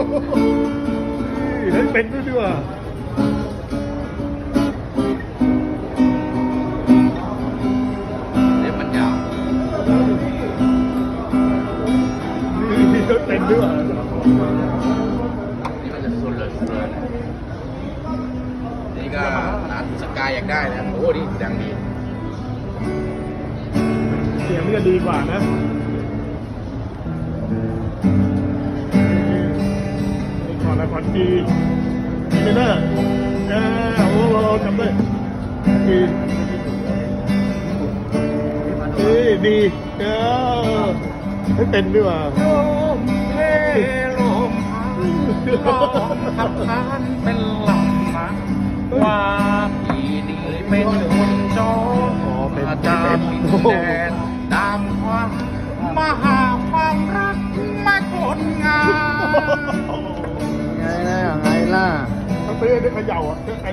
เฮ้ยเป็นด้วยดีกว่าเล็บมันยาวนี่เฮ้ยเป็นด้วยว่ะนี่มันจะสุดเลยสุดเลยนะนี่ก็ร้านสกายอยากได้นะโอ้นี่ดังดี เสียงมันจะดีกว่านะ ขอละครดีดีเลยนะเออโอ้โหจำได้ดีเอ้ยดีเออให้เป็นด้วยว่ะลมเพลมลมขับขานเป็นลำนะว่าพี่นี่เป็นคนจนอ๋อมาจากดินแดนดำความมหาความรักมาคนงาม ไงล่ะไ